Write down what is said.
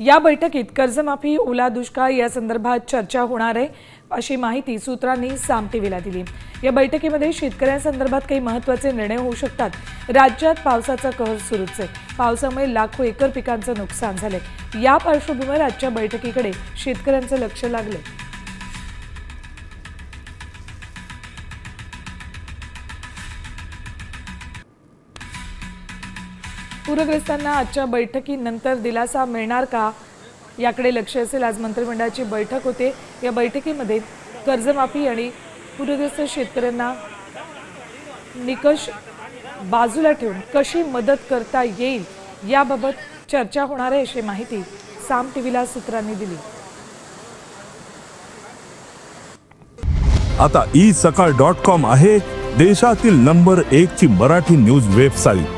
या बैठकीत कर्जमाफी ओला दुष्काळ या संदर्भात चर्चा होणार आहे अशी माहिती सूत्रांनी साम टीव्हीला दिली. या बैठकीमध्ये शेतकऱ्यांसंदर्भात काही महत्त्वाचे निर्णय होऊ शकतात. राज्यात पावसाचा कहर सुरूच आहे. पावसामुळे लाखो एकर पिकांचं नुकसान झालंय. या पार्श्वभूमीवर आजच्या बैठकीकडे शेतकऱ्यांचं लक्ष लागलं पूरग्रस्तांना आजच्या बैठकीनंतर दिलासा मिळणार का? याकडे लक्ष असेल आज मंत्रिमंडळाची बैठक होते. या बैठकीमध्ये कर्जमाफी आणि पूरग्रस्त शेतकऱ्यांना निकष बाजूला ठेवून कशी मदत करता येईल याबाबत चर्चा होणार आहे अशी माहिती साम टीव्हीला सूत्रांनी दिली. आता ई सकाळ डॉट कॉम आहे देशातील नंबर एक ची मराठी न्यूज वेबसाईट